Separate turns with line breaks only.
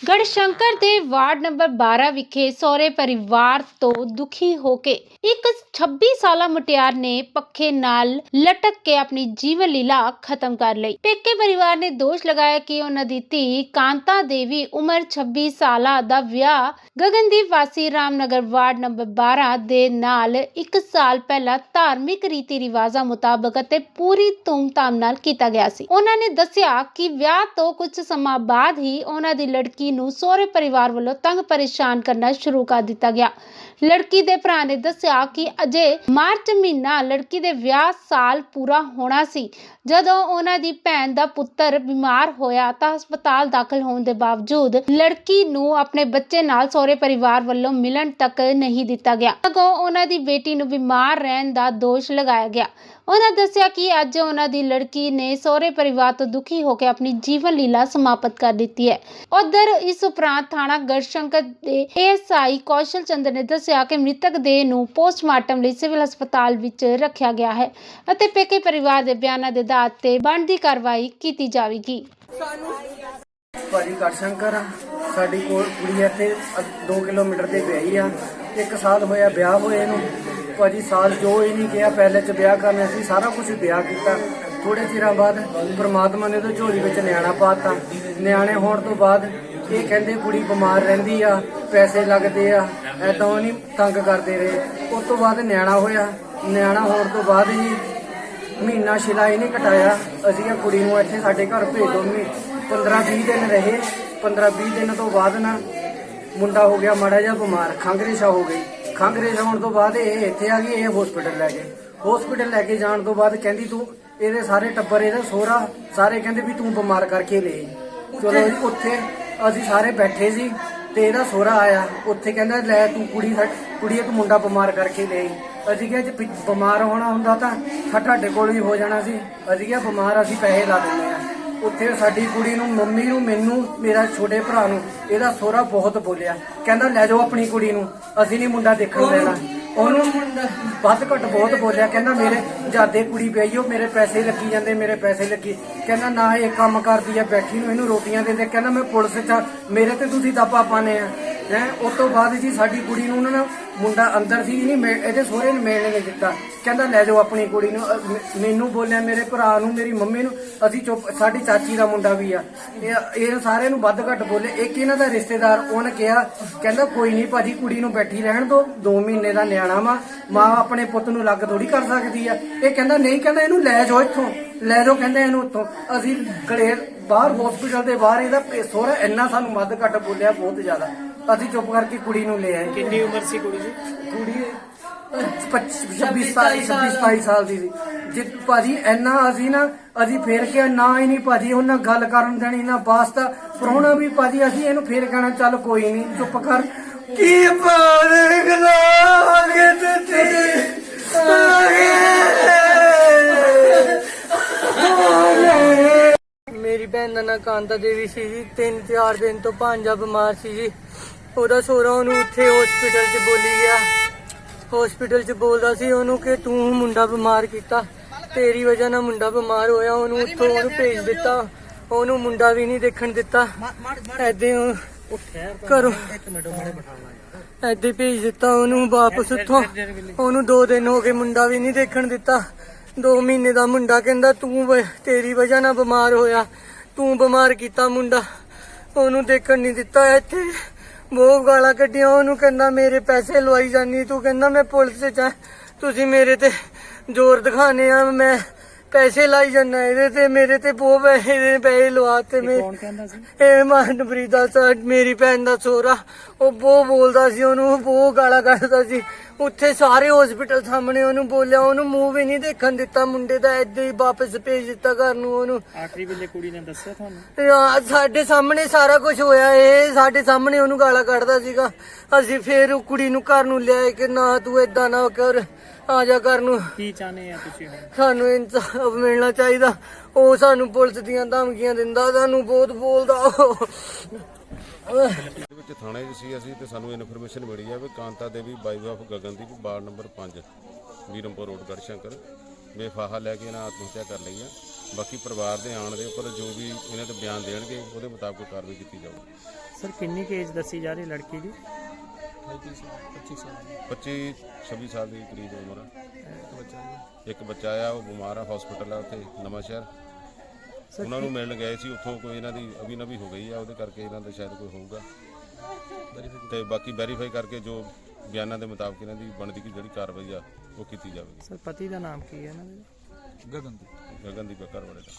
ਗੜਸ਼ੰਕਰ ਦੇ ward number 12 ਵਿਖੇ ਸਹੁਰੇ ਪਰਿਵਾਰ ਤੋਂ ਦੁਖੀ ਹੋ ਕੇ ਇੱਕ 26 ਸਾਲਾ ਮੁਟਿਆਰ ਨੇ ਪੱਖੇ ਨਾਲ ਲਟਕ ਕੇ ਆਪਣੀ ਜੀਵਨ ਲੀਲਾ ਖਤਮ ਕਰ ਲਈ। ਪੇਕੇ ਪਰਿਵਾਰ ਨੇ ਦੋਸ਼ ਲਗਾਇਆ ਕਿ ਉਹਨਾਂ ਦੀ ਧੀ ਕਾਂਤਾ ਦੇਵੀ ਉਮਰ 26 ਸਾਲਾ ਦਾ ਵਿਆਹ ਗਗਨਦੀਪ ਵਾਸੀ ਰਾਮਨਗਰ ਵਾਰਡ ਨੰਬਰ 12 ਦੇ ਨਾਲ ਇੱਕ ਸਾਲ ਪਹਿਲਾਂ ਧਾਰਮਿਕ ਰੀਤੀ ਰਿਵਾਜ਼ਾਂ ਮੁਤਾਬਕ ਅਤੇ ਪੂਰੀ ਧੂਮਧਾਮ ਨਾਲ ਕੀਤਾ ਗਿਆ ਸੀ। ਉਹਨਾਂ ਨੇ ਦੱਸਿਆ ਕਿ ਵਿਆਹ ਤੋਂ ਕੁਝ ਸਮਾਂ ਬਾਅਦ ਹੀ ਉਹਨਾਂ ਦੀ ਲੜਕੀ ਨੂੰ ਸਹੁਰੇ ਪਰਿਵਾਰ ਵੱਲੋਂ ਤੰਗ ਪਰੇਸ਼ਾਨ ਕਰਨਾ ਸ਼ੁਰੂ ਕਰ ਦਿੱਤਾ ਗਿਆ। ਲੜਕੀ ਦੇ ਭਰਾ ਨੇ ਦੱਸਿਆ ਕਿ ਅਜੇ ਮਾਰਚ ਮਹੀਨਾ ਲੜਕੀ ਦੇ ਵਿਆਹ ਸਾਲ ਪੂਰਾ ਹੋਣਾ ਸੀ। ਜਦੋਂ ਉਹਨਾਂ ਦੀ ਭੈਣ ਦਾ ਪੁੱਤਰ ਬਿਮਾਰ ਹੋਇਆ ਤਾਂ ਹਸਪਤਾਲ ਦਾਖਲ ਹੋਣ ਦੇ ਬਾਵਜੂਦ ਲੜਕੀ ਨੂੰ ਆਪਣੇ ਬੱਚੇ ਨਾਲ ਸਹੁਰੇ ਪਰਿਵਾਰ ਵੱਲੋਂ ਮਿਲਣ ਤੱਕ ਨਹੀਂ ਦਿੱਤਾ ਗਿਆ। ਸਗੋਂ ਉਹਨਾਂ ਦੀ ਬੇਟੀ ਨੂੰ ਬਿਮਾਰ ਰਹਿਣ ਦਾ ਦੋਸ਼ ਲਗਾਇਆ ਗਿਆ। ਉਹਨਾਂ ਦੱਸਿਆ ਕਿ ਅੱਜ ਉਹਨਾਂ ਦੀ ਲੜਕੀ ਨੇ ਸਹੁਰੇ ਪਰਿਵਾਰ ਤੋਂ ਦੁਖੀ ਹੋ ਕੇ ਆਪਣੀ ਜੀਵਨ ਲੀਲਾ ਸਮਾਪਤ ਕਰ ਦਿੱਤੀ ਹੈ। ਉਧਰ ਇਸ ਉਪਰੰਤ ਥਾਣਾ ਗੜਸ਼ੰਕਰ ਦੇ ਏਐਸਆਈ ਕੌਸ਼ਲ ਚੰਦਰ ਨੇ ਦੱਸਿਆ ਕਿ ਮ੍ਰਿਤਕ ਦੇਹ ਨੂੰ ਪੋਸਟਮਾਰਟਮ ਲਈ ਸਿਵਲ ਹਸਪਤਾਲ ਵਿੱਚ ਰੱਖਿਆ ਗਿਆ ਹੈ ਅਤੇ ਪੇਕੇ ਪਰਿਵਾਰ ਦੇ ਬਿਆਨਾਂ ਦੇ ਆਧਾਰ ਤੇ ਬਣਦੀ ਕਾਰਵਾਈ ਕੀਤੀ ਜਾਵੇਗੀ।
ਭਾਜੀ ਗੜਸ਼ੰਕਰ ਸਾਡੀ ਕੋਲ ਕੁੜੀ ਇੱਥੇ 2 ਕਿਲੋਮੀਟਰ ਤੇ ਵਿਆਹੀ ਆ। ਇੱਕ ਸਾਲ ਹੋਇਆ ਵਿਆਹ ਹੋਏ ਇਹਨੂੰ ਭਾਜੀ, ਸਾਲ ਜੋ ਇਹ ਨਹੀਂ ਕਿਹਾ, ਪਹਿਲੇ ਚ ਵਿਆਹ ਕਰਨਾ ਸੀ, ਸਾਰਾ ਕੁਝ ਵਿਆਹ ਕੀਤਾ। ਥੋੜੇ ਚਿਰਾਂ ਬਾਅਦ ਪ੍ਰਮਾਤਮਾ ਨੇ ਉਹਦੇ ਝੋਲੀ ਵਿੱਚ ਨਿਆਣਾ ਪਾਤਾ। ਨਿਆਣੇ ਹੋਣ ਤੋਂ ਬਾਅਦ ਇਹ ਕਹਿੰਦੇ, ਕੁੜੀ ਬਿਮਾਰ ਰਹਿੰਦੀ ਆ, ਪੈਸੇ ਲੱਗਦੇ ਆ ਐਦਾਂ ਨਹੀਂ ਤੰਗ ਕਰਦੇ ਰਹੇ। ਉਸ ਤੋਂ ਬਾਅਦ ਨਿਆਣਾ ਹੋਇਆ। ਨਿਆਣਾ ਹੋਣ ਤੋਂ ਬਾਅਦ ਹੀ ਮਹੀਨਾ ਸ਼ਿਲਾ ਇਹਨੇ ਕਟਾਇਆ। ਅਸੀਂ ਇਹ ਕੁੜੀ ਨੂੰ ਇੱਥੇ ਸਾਡੇ ਘਰ ਭੇਜ ਦੋ ਮੀ 15 20 ਦਿਨ ਰਹੇ। 15 20 ਦਿਨ ਤੋਂ ਬਾਅਦ ਨਾ ਮੁੰਡਾ ਹੋ ਗਿਆ, ਮਾੜਾ ਜਿਹਾ ਬਿਮਾਰ ਖੰਗਰੇਸ਼ਾ ਹੋ ਗਈ। ਖੰਗਰੇਸ਼ਾ ਹੋਣ ਤੋਂ ਬਾਅਦ ਇਹ ਇੱਥੇ ਆ ਗਈ ਇਹ ਹਸਪੀਟਲ ਲੈ ਗਏ ਹਸਪੀਟਲ ਲੈ ਕੇ ਜਾਣ ਤੋਂ ਬਾਅਦ ਕਹਿੰਦੀ ਤੂੰ ਇਹਦੇ ਸਾਰੇ ਟੱਬਰ ਇਹਦਾ ਸੋਹਰਾ ਸਾਰੇ ਕਹਿੰਦੇ ਵੀ ਤੂੰ ਬਿਮਾਰ ਕਰਕੇ ਲੈ। ਚਲੋ ਜੀ ਉੱਥੇ ਅਸੀਂ ਸਾਰੇ ਬੈਠੇ ਸੀ ਤੇ ਇਹਦਾ ਸੋਹਰਾ ਆਇਆ। ਉੱਥੇ ਕਹਿੰਦਾ ਲੈ ਤੂੰ ਕੁੜੀ ਸਾ- ਕੁੜੀ ਤੂੰ ਮੁੰਡਾ ਬਿਮਾਰ ਕਰਕੇ ਲੈ। ਅਸੀਂ ਕਿਹਾ ਜੇ ਪਿ- ਬਿਮਾਰ ਹੋਣਾ ਹੁੰਦਾ ਤਾਂ ਸਾ ਤੁਹਾਡੇ ਕੋਲ ਵੀ ਹੋ ਜਾਣਾ ਸੀ। ਅਸੀਂ ਕਿਹਾ ਬਿਮਾਰ ਅਸੀਂ ਪੈਸੇ ਲਾ ਦਿੰਦੇ ਆ ਉੱਥੇ ਸਾਡੀ ਕੁੜੀ ਨੂੰ ਮੰਮੀ ਨੂੰ ਮੈਨੂੰ ਮੇਰਾ ਛੋਟੇ ਭਰਾ ਨੂੰ ਇਹਦਾ ਸੋਹਰਾ ਬਹੁਤ ਬੋਲਿਆ। ਕਹਿੰਦਾ ਲੈ ਜਾਓ ਆਪਣੀ ਕੁੜੀ ਨੂੰ ਅਸੀਂ ਨਹੀਂ ਮੁੰਡਾ ਦੇਖਣ ਦੇਣਾ। ਉਹਨੂੰ ਵੱਧ ਘੱਟ ਬਹੁਤ ਬੋਲਿਆ। ਕਹਿੰਦਾ ਮੇਰੇ ਜਾਦੇ ਕੁੜੀ ਪਈ ਉਹ ਮੇਰੇ ਪੈਸੇ ਲੱਗੀ ਜਾਂਦੇ ਮੇਰੇ ਪੈਸੇ ਲੱਗੀ। ਕਹਿੰਦਾ ਨਾ ਇਹ ਕੰਮ ਕਰਦੀ ਆ ਬੈਠੀ ਨੂੰ ਇਹਨੂੰ ਰੋਟੀਆਂ ਦੇ ਦੇ ਕਹਿੰਦਾ ਮੈਂ ਪੁਲਿਸ ਚ ਮੇਰੇ ਤੇ ਤੁਸੀਂ ਦਾਪਾ ਪਾਣੇ ਆ। ਹੈ ਉਸ ਤੋਂ ਬਾਅਦ ਜੀ ਸਾਡੀ ਕੁੜੀ ਨੂੰ ਉਹਨਾਂ ਨੇ ਮੁੰਡਾ ਅੰਦਰ ਸੀ ਨਹੀਂ ਮਿਲ- ਇਹਦੇ ਸਹੁਰੇ ਨੇ ਮਿਲਣ ਨਹੀਂ ਦਿੱਤਾ। ਕਹਿੰਦਾ ਲੈ ਜਾਓ ਆਪਣੀ ਕੁੜੀ ਨੂੰ ਅ, ਮ- ਮੈਨੂੰ ਬੋਲਿਆ ਮੇਰੇ ਭਰਾ ਨੂੰ ਮੇਰੀ ਮੰਮੀ ਨੂੰ ਅਸੀਂ ਚੁੱਪ ਸਾਡੀ ਚਾਚੀ ਦਾ ਮੁੰਡਾ ਵੀ ਆ। ਇਹ ਇਹ ਸਾਰਿਆਂ ਨੂੰ ਵੱਧ ਘੱਟ ਬੋਲੇ। ਇੱਕ ਇਹਨਾਂ ਦਾ ਰਿਸ਼ਤੇਦਾਰ ਉਹਨੇ ਕਿਹਾ ਕਹਿੰਦਾ ਕੋਈ ਨਹੀਂ ਭਾਜੀ ਕੁੜੀ ਨੂੰ ਬੈਠੀ ਰਹਿਣ ਦੋ 2 ਮਹੀਨੇ ਦਾ ਨਿਆਣਾ ਵਾ ਮਾਂ ਆਪਣੇ ਪੁੱਤ ਨੂੰ ਲੱਗ ਥੋੜੀ ਕਰ ਸਕਦੀ ਆ। ਇਹ ਕਹਿੰਦਾ ਨਹੀਂ ਕਹਿੰਦਾ ਇਹਨੂੰ ਲੈ ਜਾਓ ਇੱਥੋਂ ਲੈ ਜਾਓ ਕਹਿੰਦਾ ਇਹਨੂੰ ਉੱਥੋਂ। ਅਸੀਂ ਗਲੇਰ ਬਾਹਰ ਹਸਪੀਟਲ ਦੇ ਬਾਹਰ ਇਹਦਾ ਪੇ- ਸਹੁਰਾ ਇੰਨਾ ਸਾਨੂੰ ਵੱਧ ਘੱਟ ਬੋਲਿਆ ਬਹੁਤ ਜ਼ਿਆਦਾ। ਅਸੀਂ ਚੁੱਪ ਕਰਕੇ ਕੁੜੀ ਨੂੰ ਲੈ ਆਏ।
ਕਿੰਨੀ ਉਮਰ ਸੀ ਕੁੜੀ ਦੀ
ਕੁੜੀ 26 ਸਾਲ 26 27 ਸਾਲ ਦੀ ਸੀ। ਜੇ ਭਾਜੀ ਇੰਨਾ ਅਸੀਂ ਨਾ ਅਸੀਂ ਫੇਰ ਕੇ ਨਾ ਹੀ ਨਹੀਂ ਭਾਜੀ ਉਹਨਾਂ ਗੱਲ ਕਰਨ ਦੇਣੀ ਨਾ ਵਾਸਤਾ। ਪ੍ਰਾਹੁਣਾ ਵੀ ਭਾਜੀ ਅਸੀਂ ਇਹਨੂੰ ਫੇਰ ਕਹਿਣਾ ਚੱਲ ਕੋਈ ਨਹੀਂ ਚੁੱਪ ਕਰ। ਕੀ ਪਾਰ ਗਲਾਗੇ ਤੇ
ਮੇਰੀ ਭੈਣ ਦਾ ਨਾਂ ਕਾਂਤਾ ਦੇਵੀ ਸੀ ਜੀ। ਤਿੰਨ ਚਾਰ ਦਿਨ ਤੋਂ ਭਾਂਜਾ ਬਿਮਾਰ ਸੀ ਜੀ। ਉਹਦਾ ਸੋਹਰਾ ਉਹਨੂੰ ਉੱਥੇ ਹਸਪੀਟਲ 'ਚ ਬੋਲੀ ਗਿਆ। ਹਸਪੀਟਲ 'ਚ ਬੋਲਦਾ ਸੀ ਉਹਨੂੰ ਕਿ ਤੂੰ ਮੁੰਡਾ ਬਿਮਾਰ ਕੀਤਾ। ਤੇਰੀ ਵਜ੍ਹਾ ਨਾਲ ਮੁੰਡਾ ਬਿਮਾਰ ਹੋਇਆ। ਉਹਨੂੰ ਉੱਥੋਂ ਉਹਨੂੰ ਭੇਜ ਦਿੱਤਾ। ਉਹਨੂੰ ਮੁੰਡਾ ਵੀ ਨਹੀਂ ਦੇਖਣ ਦਿੱਤਾ। ਐਦੇ ਕਰੋ ਐਦੇ ਭੇਜ ਦਿੱਤਾ ਉਹਨੂੰ ਵਾਪਸ ਉੱਥੋਂ। ਉਹਨੂੰ 2 ਦਿਨ ਹੋ ਗਏ ਮੁੰਡਾ ਵੀ ਨਹੀਂ ਦੇਖਣ ਦਿੱਤਾ। 2 ਮਹੀਨੇ ਦਾ ਮੁੰਡਾ ਕਹਿੰਦਾ ਤੂੰ ਤੇਰੀ ਵਜ੍ਹਾ ਨਾਲ ਬਿਮਾਰ ਹੋਇਆ। ਤੂੰ ਬਿਮਾਰ ਕੀਤਾ ਮੁੰਡਾ। ਉਹਨੂੰ ਦੇਖਣ ਨਹੀਂ ਦਿੱਤਾ ਇੱਥੇ। ਬਹੁਤ ਗਾਲਾਂ ਕੱਢੀਆਂ, ਉਹਨੂੰ ਕਹਿੰਦਾ, ਮੇਰੇ ਪੈਸੇ ਲਵਾਈ ਜਾਨੀ, ਤੂੰ ਕਹਿੰਦਾ, ਮੈਂ ਪੁਲਿਸ ਚ ਆ। ਤੁਸੀਂ ਮੇਰੇ ਤੇ ਜ਼ੋਰ ਦਿਖਾਣੇ ਆ, ਮੈਂ ਪੈਸੇ ਲਾਈ ਜਾਂਦਾ ਇਹਦੇ ਤੇ ਮੇਰੇ ਤੇ ਬਹੁਤ ਪੈਸੇ ਦੇ ਪੈਸੇ ਲਵਾਤੇ ਮੈਂ
ਕੌਣ ਕਹਿੰਦਾ ਸੀ?
ਇਹ ਮਨਪ੍ਰੀਤ ਦਾ ਸਾ ਮੇਰੀ ਭੈਣ ਦਾ ਸੋਹਰਾ ਉਹ ਬਹੁਤ ਬੋਲਦਾ ਸੀ ਉਹਨੂੰ ਬਹੁਤ ਗਾਲਾਂ ਕੱਢਦਾ ਸੀ। ਉੱਥੇ ਸਾਰੇ ਹਸਪੀਟਲ ਸਾਹਮਣੇ ਉਹਨੂੰ ਬੋਲਿਆ ਉਹਨੂੰ ਮੂੰਹ ਵੀ ਨਹੀਂ ਦੇਖਣ ਦਿੱਤਾ ਮੁੰਡੇ ਦਾ ਏਦਾਂ ਹੀ ਵਾਪਸ ਭੇਜ ਦਿੱਤਾ ਘਰ ਨੂੰ ਉਹਨੂੰ।
ਆਖਰੀ ਵੇਲੇ ਕੁੜੀ ਨੇ ਦੱਸਿਆ ਤੁਹਾਨੂੰ?
ਤੇ ਆ ਸਾਡੇ ਸਾਹਮਣੇ ਸਾਰਾ ਕੁਝ ਹੋਇਆ ਇਹ ਸਾਡੇ ਸਾਹਮਣੇ ਉਹਨੂੰ ਗਾਲਾਂ ਕੱਢਦਾ ਸੀਗਾ। ਅਸੀਂ ਫੇਰ ਉਹ ਕੁੜੀ ਨੂੰ ਘਰ ਨੂੰ ਲਿਆਏ ਕਿ ਨਾ ਤੂੰ ਏਦਾਂ ਨਾ ਕਰ। ਆ ਜਾ ਘਰ ਨੂੰ।
ਕੀ ਚਾਹਨੇ ਆ ਤੁਸੀਂ ਹੁਣ?
ਸਾਨੂੰ ਇਨਸਾਫ ਮਿਲਣਾ ਚਾਹੀਦਾ। ਉਹ ਸਾਨੂੰ ਪੁਲਿਸ ਦੀਆਂ ਧਮਕੀਆਂ ਦਿੰਦਾ ਸਾਨੂੰ ਬਹੁਤ ਬੋਲਦਾ। ਉਹ
ਇਹਦੇ ਵਿੱਚ ਥਾਣੇ 'ਚ ਸੀ ਅਸੀਂ ਤੇ ਸਾਨੂੰ ਇਨਫੋਰਮੇਸ਼ਨ ਮਿਲੀ ਹੈ ਵੀ ਕਾਂਤਾ ਦੇਵੀ ਬਾਈ of Gagandeep ward number 5 Virampur road Garhshankar. ਬੇਫਾਹਾ ਲੈ ਕੇ ਇਹਨਾਂ ਆਤਮ ਹੱਤਿਆ ਕਰ ਲਈ ਆ। ਬਾਕੀ ਪਰਿਵਾਰ ਦੇ ਆਣ ਦੇ ਉੱਪਰ ਜੋ ਵੀ ਇਹਨਾਂ ਦੇ ਬਿਆਨ ਦੇਣਗੇ ਉਹਦੇ ਮੁਤਾਬਕ ਕਾਰਵਾਈ ਕੀਤੀ ਜਾਊਗੀ।
ਸਰ ਕਿੰਨੀ ਕੁ ਏਜ ਦੱਸੀ ਜਾ ਰਹੀ ਲੜਕੀ ਦੀ?
25 26 ਸਾਲ ਦੇ ਕਰੀਬ ਉਮਰ ਆ ਇੱਕ ਬੱਚਾ ਆ ਉਹ ਬਿਮਾਰ ਆ ਹਸਪੀਟਲ ਆ ਉੱਥੇ ਨਵਾਂ ਸ਼ਹਿਰ। ਉਹਨਾਂ ਨੂੰ ਮਿਲਣ ਗਏ ਸੀ ਉੱਥੋਂ ਕੋਈ ਇਹਨਾਂ ਦੀ ਅਭਿਨਵੀ ਹੋ ਗਈ ਆ ਉਹਦੇ ਕਰਕੇ ਇਹਨਾਂ ਦਾ ਸ਼ਾਇਦ ਕੋਈ ਹੋਊਗਾ। ਤੇ ਬਾਕੀ ਵੈਰੀਫਾਈ ਕਰਕੇ ਜੋ ਬਿਆਨਾਂ ਦੇ ਮੁਤਾਬਕ ਇਹਨਾਂ ਦੀ ਬਣਦੀ ਕੀ ਜਿਹੜੀ ਕਾਰਵਾਈ ਆ ਉਹ ਕੀਤੀ ਜਾਵੇਗੀ।
ਸਰ ਪਤੀ ਦਾ ਨਾਮ ਕੀ ਹੈ ਇਹਨਾਂ ਦੇ?
ਗਗਨਦੀਪ। ਘਰ ਵਾਲੇ ਦਾ।